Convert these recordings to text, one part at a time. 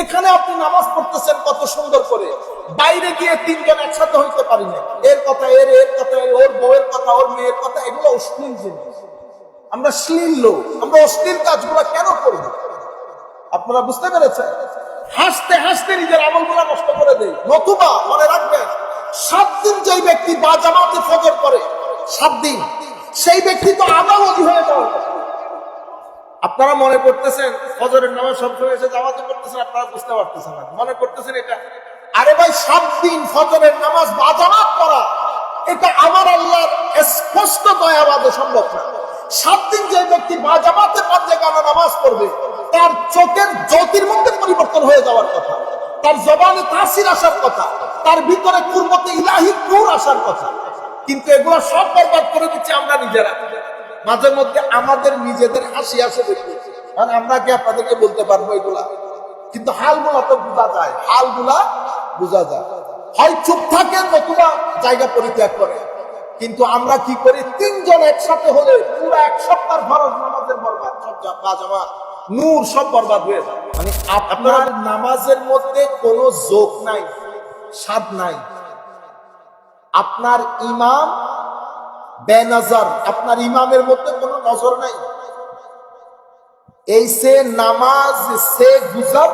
এখানে আপনি নামাজ পড়তেছেন কত সুন্দর করে। বাইরে গিয়ে তিনজন একসাথে হইতে পারি না এর কথা এর এর কথা ওর বউয়ের কথা, ওর মেয়ের কথা, এগুলো অশ্লীল জিনিস। আমরা শ্লীল লোক, আমরা অশ্লীল কাজগুলো কেন করব আপনারা বুঝতে পেরেছেন? হাসতে হাসতে নিজের আমলগুলো নষ্ট করে দেয় নতুবা, মনে রাখবেন, সাত দিন যেই ব্যক্তি বা জামাতে ফজর করে, সাত দিন, সেই ব্যক্তি তো আদাল অধি হয়ে যাওয়ার। আপনারা মনে করতেছেন ফজরের নামাজ সবসময় এসে জামাতে করতেছেন, আপনারা বুঝতে পারতেছেন না। মনে করতেছেন এটা? আরে ভাই, সাত দিন ফজরের নামাজ বাজামাত করা, এটা আমার আল্লাহর স্পষ্ট দয়াবাদে সম্ভব না। সাত দিন যে ব্যক্তি বাজামাতে পাঞ্জে গানা নামাজ পড়বে, তার চোখের জ্যোতির মধ্যে পরিবর্তন হয়ে যাওয়ার কথা, তার জবানে তাসির আসার কথা, তার ভিতরে কুরমতে ইলাহি নূর আসার কথা। কিন্তু এগুলো সব বরবাদ করে দিচ্ছে আমরা নিজেরা। মাঝে মধ্যে আমাদের নিজেদের হাসি আসে দেখি কারণ আমরা কি আপনাদেরকে বলতে পারব এগুলা? কিন্তু হালগুলা তো বোঝা যায়। হালগুলা বোঝা যায়। হয় চুপ থাকেন নতুবা জায়গা পরিত্যাগ করে। কিন্তু আমরা কি করি? তিনজন একসাথে হলে পুরো এক সপ্তাহ ফরজ নামাজের বরবাদ। সব বাজামা নূর সব বরবাদ হয়ে যায়। মানে আপনার নামাজের মধ্যে কোনো যোগ নাই স্বাদ নাই। আপনার ইমাম বেনজর, আপনার ইমামের মধ্যে কোনো নজর নাই। এই সে নামাজ, সে গুজর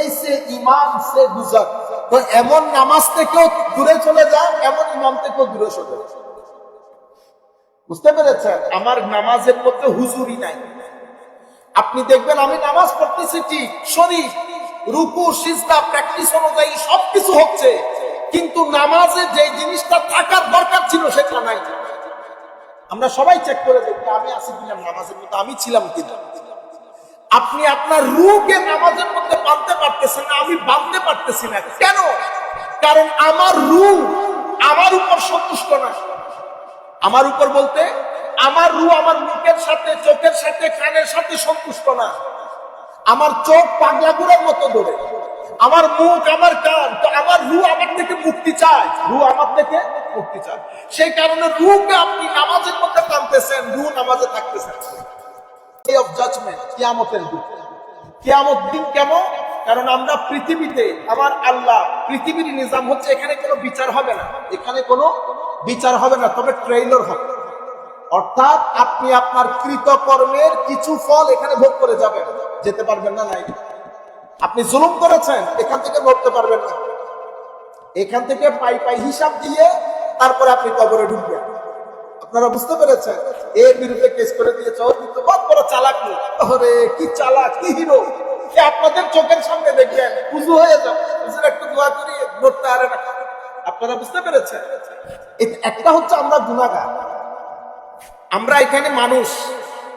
এই সে ইমাম, সে গুজর তো এমন নামাজ থেকেও দূরে চলে যায় এমন ইমাম থেকেও দূরে চলে যায় বুঝতে পেরেছেন? আমার নামাজের মধ্যে হুজুরি নাই। আপনি দেখবেন আমি নামাজ পড়তেছি ঠিক, শরীর, রুকু, সিজদা, প্র্যাকটিস অনুযায়ী সবকিছু হচ্ছে, কিন্তু নামাজে যে জিনিসটা থাকার দরকার ছিল সেটা নাই। আমরা সবাই চেক করে দেখি, আমি আছি কিনা নামাজের মধ্যে, আমি ছিলাম কিনা। আপনি আপনার রুকে নামাজের মধ্যে বাঁধতে পারতেছেন না, আমি বাঁধতে পারতেছি না। কেন? কারণ আমার রু আমার উপর সন্তুষ্ট না। আমার উপর বলতে, আমার রু আমার মুখের সাথে, চোখের সাথে, কানের সাথে সন্তুষ্ট না। আমার চোখ পাগলা গুড়ার মতো ধরে। আমার মুখ, আমার কান, তো আমার রু আমার থেকে মুক্তি চায়। রু আমার থেকে মুক্তি চায় সেই কারণে রুকে আপনি নামাজের মধ্যে টানতেছেন রু নামাজে থাকতেছেন। অফ জাজমেন্ট কিয়ামতের দিন। কিয়ামত দিন কেমন কারণ আমরা পৃথিবীতে, আমার আল্লাহ, পৃথিবীর নিজাম হচ্ছে এখানে কোনো বিচার হবে না। এখানে কোনো বিচার হবে না, তবে ট্রেইলার হবে। অর্থাৎ আপনি আপনার কৃতকর্মের কিছু ফল এখানে ভোগ করে যাবেন। যেতে পারবেন না নাই আপনি জুলুম করেছেন, এখান থেকে ভরতে পারবেন না। এখান থেকে পাই পাই হিসাব দিয়ে তারপরে আপনি কবরে ঢুকবেন। আপনারা বুঝতে পেরেছেন? এর বিরুদ্ধে কেস করে দিয়েছে। ও কিন্তু বহুত বড় চালাক লোক ওরে, কি চালাক, কি হিরো। আপনাদের চোখের সামনে দেখবেন, উজু হয়ে যাবে। হুজুর একটু দোয়া করি নড়তে আরে না আপনারা বুঝতে পেরেছেন? একটা হচ্ছে আমরা গুণাগার আমরা এখানে মানুষ।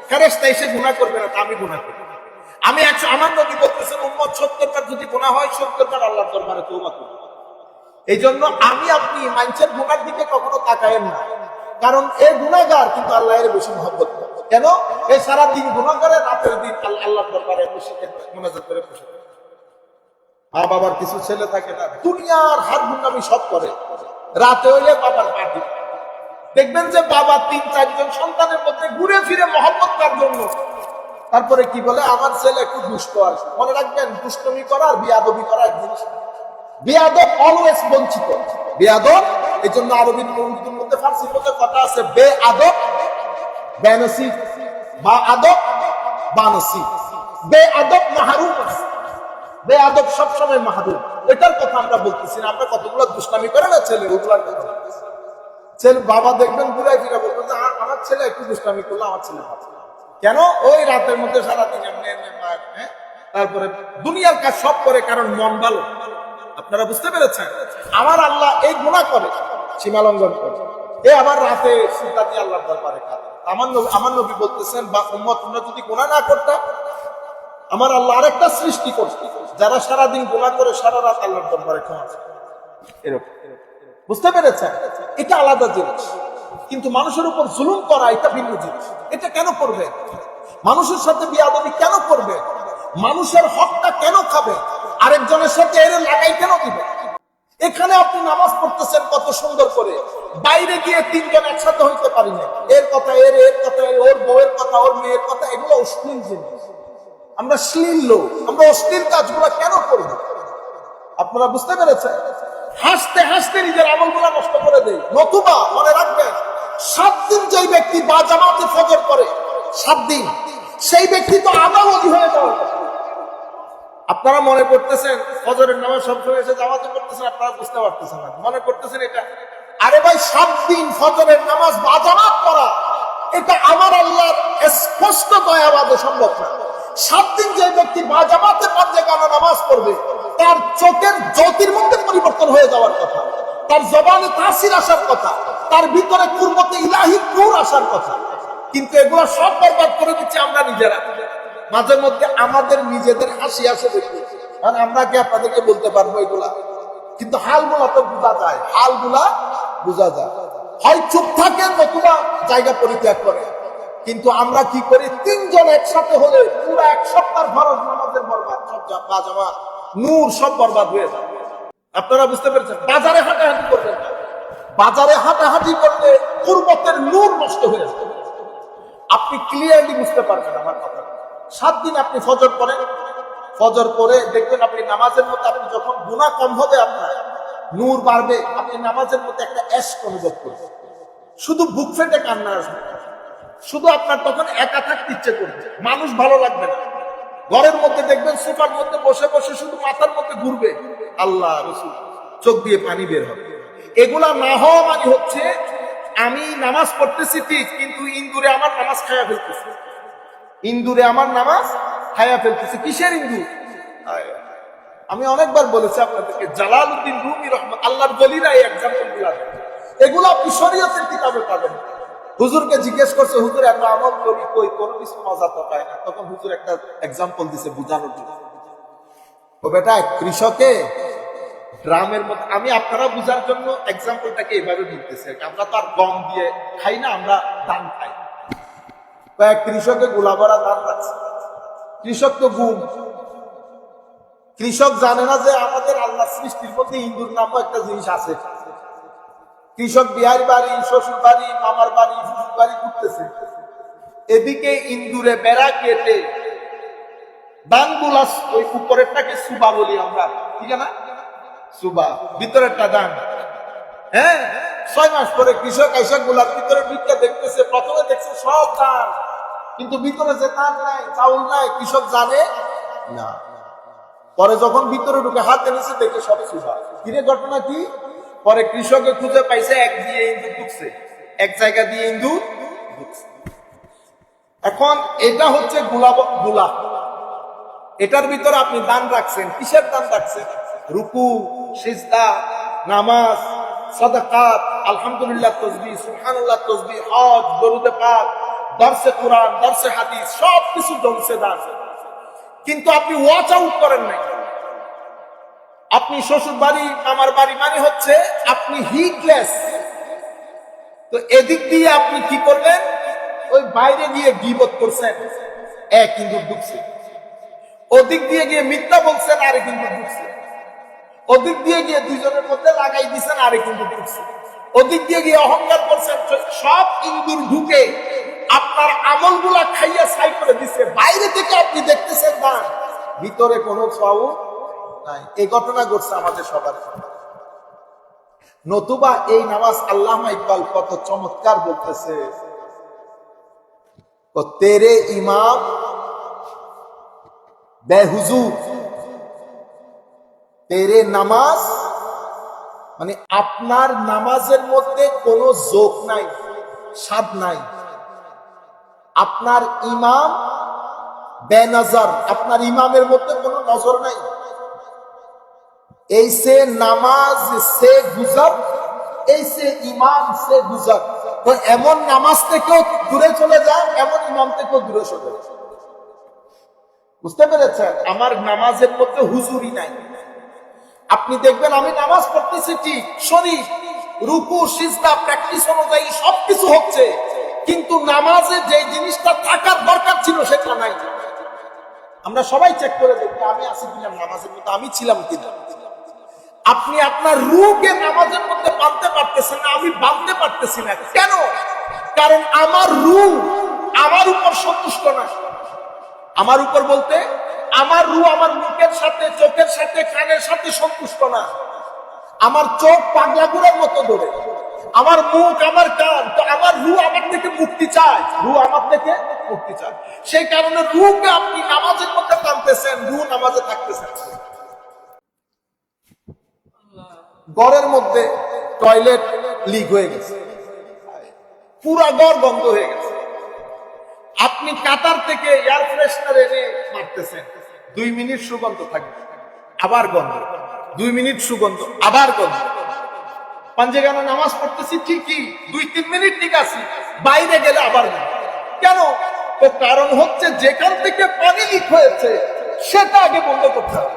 ফেরেস্তা এসে গুণা করবে না আমি গুণা করি। আমি একশো, আমার নদী বলতেছেন, উম্মত সত্তরবার যদি গুণা হয় সত্তরবার আল্লাহর দরবারে তৌবা করি। এই জন্য আমি আপনি মানুষের গুণার দিকে কখনো তাকায়েন না। কারণ এ গুণাগার কিন্তু আল্লাহ এর বেশি মহব্বত। কেন? এ সারা দিন গুণা করে রাতের দিন আল্লাহ দরবারে বসে মোনাজাত করে বসে মা বাবার কিছু ছেলে থাকে না, দুনিয়ার হাত গুন্ডামি সব করে। রাতে হইলে বাবার পার্টি দেখবেন যে বাবা তিন, চারজন সন্তানের মধ্যে ঘুরে ফিরে মহব্বত তার জন্য। তারপরে কি বলে? আমার ছেলে একটু দুষ্ট আর মনে রাখবেন, দুষ্টমি করা আর বিয়াদবি করা এক জিনিস না। বিয়াদব অলওয়েজ বঞ্চিত। বিয়াদব এই জন্য আরবির উর্দুর মধ্যে ফার্সির মধ্যে কথা আছে বে আদব বেনসি বা আদব বানসি বে আদব মাহরুম বে আদব সবসময় মাহরুম। এটার কথা আমরা বলতেছি না। আমরা কতগুলো দুষ্টামি করে না ছেলে? ওগুলার ছেলে, বাবা দেখবেন ঘুরে ফিরে বলবেন যে "আ- আমার ছেলে একটু দুষ্টামি করল, আমার ছেলে কেন? ওই রাতের মধ্যে সারাদিন এমনি এমনি হ্যাঁ? তারপরে দুনিয়ার কাজ সব করে কারণ মন ভালো। আপনারা বুঝতে পেরেছেন? আমার আল্লাহ এই গুণা করে, সীমা লঙ্ঘন করে। এ আবার রাতে চিন্তা দিয়ে আল্লাহর দরবারে আমার আমার নবী বলতেছেন, বা উম্মত, তোমরা যদি গুণা না করতা, আমার আল্লাহ আরেকটা সৃষ্টি করছে। যারা সারাদিন গুণা করে, সারা রাত আল্লাহর দরবারে ক্ষমা। এরকম। বুঝতে পেরেছেন? এটা আলাদা জিনিস। কিন্তু মানুষের উপর জুলুম করা এটা ভিন্ন জিনিস। এটা কেন করবে? মানুষের সাথে বিয়াদবি কেন করবে? মানুষের হকটা কেন খাবে? আরেকজনের সাথে এর লাগাই কেন দিবে? এখানে আপনি নামাজ পড়তেছেন কত সুন্দর করে। বাইরে গিয়ে তিনজন একসাথে হইতে পারি না এর কথা এর এর কথা ওর বউয়ের কথা, ওর মেয়ের কথা, এগুলো অশ্লীল জিনিস। আমরা শ্লীল লোক, আমরা অশ্লীল কাজগুলো কেন করি? আপনারা বুঝতে পেরেছেন? হাসতে হাসতে নিজের আমলগুলো নষ্ট করে দেয় নতুবা, মনে রাখবেন, সাত দিন যেই ব্যক্তি বা জামাতে ফজর করে, সাত দিন, সেই ব্যক্তি তো আদা হয়ে যাওয়ার কথা। আপনারা মনে করতেছেন ফজরের নামাজ সবসময় এসে জামাতে করতেছেন আপনারা বুঝতে পারতেছেন না। মনে করতেছেন এটা? আরে ভাই, সাত দিন ফজরের নামাজ বা জামাত করা, এটা আমার আল্লাহর স্পষ্ট দয়াবাদে সম্ভব না। সাত দিন যে ব্যক্তি বা জামাতে পাঁচে গানা নামাজ পড়বে, তার চোখের জ্যোতির মধ্যে পরিবর্তন হয়ে যাওয়ার কথা, তার জবানে তাসির আসার কথা, তার ভিতরে কুরবতে ইলাহি নূর আসার কথা। কিন্তু এগুলো সব বরবাদ করে দিচ্ছি আমরা নিজেরা। মাঝে মধ্যে আমাদের নিজেদের হাসি আসে দেখি কারণ আমরা কি আপনাদেরকে বলতে পারব এগুলা? কিন্তু হালগুলা তো বোঝা যায়। হালগুলা বোঝা যায়। হয় চুপ থাকে নতুবা জায়গা পরিত্যাগ করে। কিন্তু আমরা কি করি? তিনজন একসাথে হলে পুরো এক সপ্তাহ ফরজ নামাজের বরবাদ, সব পাজামা নূর সব বরবাদ হয়ে যায়। আপনারা বুঝতে পেরেছেন? বাজারে হাঁটাহাঁটি করবেন বাজারে হাঁটাহাঁটি করলে পূর্বতের নূর নষ্ট হয়ে যায়। আপনি ক্লিয়ারলি বুঝতে পারবেন আমার কথা সাত দিন আপনি ফজর করেন ফজর করে দেখবেন আপনি নামাজের মধ্যে আপনি যখন গুণা কম হবে আপনার, নূর বাড়বে, আপনি নামাজের মধ্যে একটা অ্যাশ অনুভব করবেন। শুধু বুক ফেটে কান্না আসবে শুধু আপনার তখন একা থাকতে ইচ্ছে করবে মানুষ ভালো লাগবে না। ঘরের মধ্যে দেখবেন সোফার মধ্যে বসে বসে শুধু মাথার মধ্যে ঘুরবে। আল্লাহ রসুল, চোখ দিয়ে পানি বের হবে। এগুলা না হওয়া মানে হচ্ছে, আমি নামাজ পড়তেছি ঠিক, কিন্তু ইন্দুরে আমার নামাজ খায়া ফেলতেছি। ইন্দুরে আমার নামাজ খায়া ফেলতেছে কিসের ইন্দু আমি অনেকবার বলেছি আপনাদেরকে জালাল উদ্দিন রুমি রহমান আল্লাহর বলিরা গুলা। এগুলো আপনি শরীয়তের কিতাবে পাবেন। হুজুরকে জিজ্ঞেস করছে, হুজুর, এত আমল করি কই? কোনো কিছু মজা তো পায় না? তখন হুজুর একটা এক্সাম্পল দিছে বুঝানোর জন্য। ও বেটা, কৃষকে ড্রামের মধ্যে আমি আপনারা বুঝার জন্য এক্সাম্পলটাকে এভাবে বলতেছি আমরা তো আর গম দিয়ে খাই না, আমরা ধান খাই। কয়েক কৃষকে গোলাভরা ধান রাখছে কৃষক তো গুম। কৃষক জানে না যে আমাদের আল্লাহ সৃষ্টির মধ্যে ইন্দুর নামও একটা জিনিস আছে। কৃষক বিহার বাড়ি, শ্বশুর বাড়ি, মামার বাড়ি শ্বশুর বাড়ি ঘুরতেছে। এদিকে ইন্দুরে বেড়া কেটে দানগুলা ওই উপরেরটাকে সুবা বলি আমরা। ঠিক না? সুবা, ভিতরেরটা দান। হ্যাঁ ছয় মাস পরে কৃষক কৃষকগুলার ভিতরে ঢুকে দেখতেছে, প্রথমে দেখছে সব দান। কিন্তু ভিতরে যে দান নাই, চাউল নাই, কৃষক জানে না। পরে যখন ভিতরে ঢুকে হাতে নিচে দেখে সব সুবা কিরে ঘটনা কি? পরে কৃষকে খুঁজে পাইছে এক দিয়ে ইন্দুর ঢুকছে। এক জায়গা দিয়ে ইন্দুর ঢুকছে। এখন এটা হচ্ছে গোলাপ গোলা এটার ভিতরে আপনি দান রাখছেন। কিসের দান রাখছেন? রুকু, সিজদা, নামাজ, সাদাকাত, আলহামদুলিল্লাহ তসবি সুবহানাল্লাহ তসবি হজ দরুদে পাক দর্শে কোরআন, দর্শে হাদিস সব কিছু দান। কিন্তু আপনি ওয়াচ আউট করেন নাই। আপনি শ্বশুর বাড়ি আমার বাড়ি মানে হচ্ছে আপনি হিটলেস তো এদিক দিয়ে আপনি কি করবেন? ওই বাইরে গিয়ে গিবত করছেন। এক কিন্তু ঢুকছে ওদিক দিয়ে গিয়ে মিথ্যা বলছেন, আরে কিন্তু ঢুকছে ওদিক দিয়ে গিয়ে দুজনের মধ্যে লাগাই দিছেন, আরে কিন্তু ঢুকছে ওদিক দিয়ে গিয়ে অহংকার করছেন, সব ইন্দুর ঢুকে আপনার আমলগুলা খাইয়া ছাই করে দিচ্ছে বাইরে থেকে আপনি দেখতেছেন না। ভিতরে কোনো সাউ নাই। এই ঘটনা ঘটছে আমাদের সবার নতুবা এই নামাজ আল্লাহ ইকবাল কত চমৎকার বলতেছে। তেরে ইমাম বেহুজুর তেরে নামাজ মানে আপনার নামাজের মধ্যে কোনো যোগ নাই, স্বাদ নাই। আপনার ইমাম বেনজর, আপনার ইমামের মধ্যে কোনো নজর নাই। এই সে নামাজ, সে গুজর এই সে ইমাম, সে গুজর তো এমন নামাজ থেকেও দূরে চলে যায়, এমন ইমাম থেকেও দূরে চলে যায়। বুঝতে পেরেছেন? আমার নামাজের মধ্যে হুজুরি নাই। আপনি দেখবেন আমি নামাজ পড়তেছি ঠিক শরীর রুকু, সিজদা, প্র্যাকটিস অনুযায়ী সবকিছু হচ্ছে। কিন্তু নামাজে যে জিনিসটা থাকার দরকার ছিল সেটা নাই। আমরা সবাই চেক করে দেখি, আমি আছি কিনা নামাজের মধ্যে আমি ছিলাম কিনা আপনি আপনার রুকে নামাজের মধ্যে বাঁধতে পারতেছেন না, আমি বাঁধতে পারতেছি না। কেন? কারণ আমার রু আমার উপর সন্তুষ্ট না। আমার উপর বলতে, আমার রু আমার মুখের সাথে, চোখের সাথে, কানের সাথে সন্তুষ্ট না। আমার চোখ পাগলা গুড়ার মতো দৌড়ে আমার মুখ, আমার কান, তো আমার রু আমার থেকে মুক্তি চায়। রু আমার থেকে মুক্তি চায়। সেই কারণে রুকে আপনি নামাজের মধ্যে টানতেছেন রু নামাজে থাকতেছেন। গড়ের মধ্যে টয়লেট লিক হয়ে গেছে। পুরা গড় বন্ধ হয়ে গেছে। আপনি কাতার থেকে এয়ার ফ্রেশনার এনে মারতেছেন। দুই মিনিট সুগন্ধ থাকবে। আবার গন্ধ। দুই মিনিট সুগন্ধ, আবার গন্ধ। পাঞ্জেগানো নামাজ পড়তেছি ঠিকই দুই, তিন মিনিট ঠিক আছে, বাইরে গেলে আবার গন্ধ কেন? তো কারণ হচ্ছে যেখান থেকে পানি লিক হয়েছে, সেটা আগে বন্ধ করতে হবে।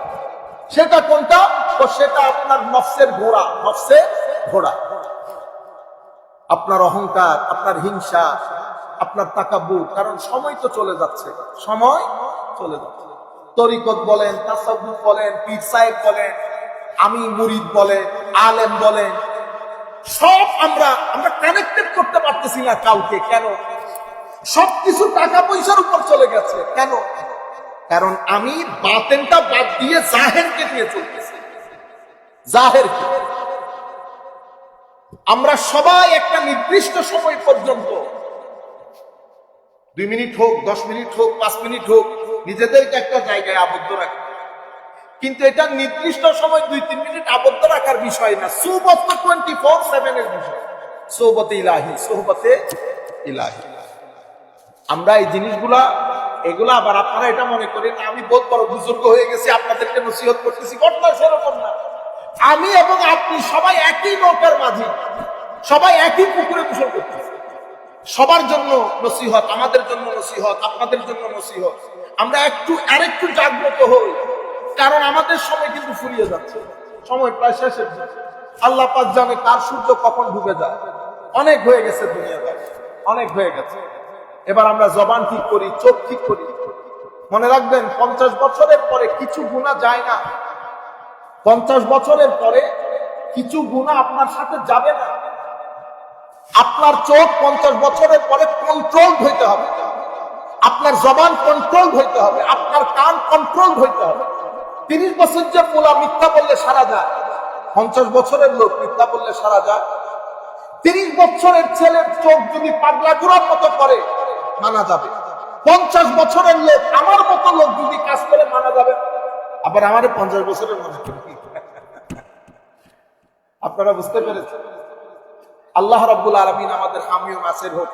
সেটা কোনটা? তো সেটা আপনার নফসের ঘোড়া নফসের ঘোড়া। আপনার অহংকার, আপনার হিংসা, আপনার তাকাব্বুর কারণ সময় তো চলে যাচ্ছে, সময় চলে যাচ্ছে। তরিকত বলেন তাসাব্বুফ বলেন, পীর সাহেব বলেন, আমি মুরিদ বলে, আলেম বলেন সব আমরা আমরা কানেক্টেড করতে পারতেছি না কাউকে। কেন? সবকিছু টাকা পয়সার উপর চলে গেছে। কেন? কারণ আমি বাতেনটা বাদ দিয়ে জাহেরকে নিয়ে চলতেছি। জাহেরকে। আমরা সবাই একটা নির্দিষ্ট সময় পর্যন্ত, দুই মিনিট হোক, দশ মিনিট হোক, পাঁচ মিনিট হোক, নিজেদেরকে একটা জায়গায় আবদ্ধ রাখি। কিন্তু এটা নির্দিষ্ট সময় দুই, তিন মিনিট আবদ্ধ রাখার বিষয় না। সুবত তো টোয়েন্টি ফোর সেভেনের বিষয়। সৌবতে ইলাহি সোহবতে ইলাহি। আমরা এই জিনিসগুলা, এগুলা আবার আপনারা এটা মনে করেন, আমি বহুত বড় বুজুর্গ হয়ে গেছি, আপনাদেরকে নসিহত করতেছি, ঘটনা সেরকম না। আমি এবং আপনি সবাই একই নৌকার মাঝি, সবাই একই পুকুরে গোসল করতেছি। সবার জন্য নসিহত, আমাদের জন্য নসিহত, আপনাদের জন্য নসিহত। আমরা একটু, আরেকটু জাগ্রত হই। কারণ আমাদের সময় কিন্তু ফুরিয়ে যাচ্ছে। সময় প্রায় শেষের। আল্লাহ পাক জানে কার সূর্য কখন ডুবে যায়। অনেক হয়ে গেছে দুনিয়াতে। অনেক হয়ে গেছে। এবার আমরা জবান ঠিক করি, চোখ ঠিক করি। মনে রাখবেন, পঞ্চাশ বছরের পরে কিছু গুণা যায় না। পঞ্চাশ বছরের পরে কিছু গুণা আপনার সাথে যাবে না। আপনার চোখ পঞ্চাশ বছরের পরে কন্ট্রোল হইতে হবে। আপনার জবান কন্ট্রোল হইতে হবে। আপনার কান কন্ট্রোল হইতে হবে। তিরিশ বছর যে পোলা মিথ্যা বললে সারা যায়, পঞ্চাশ বছরের লোক মিথ্যা বললে সারা যায়। তিরিশ বছরের ছেলের চোখ যদি পাগলা গুড়ার মতো করে, মানা যাবে। পঞ্চাশ বছরের লোক, আমার মতো লোক যদি কাজ করে, মানা যাবে। আবার আমার পঞ্চাশ বছরের মনে করি আপনারা বুঝতে পেরেছেন? আল্লাহ রাব্বুল আলমিন আমাদের হামিও নাসের হোক।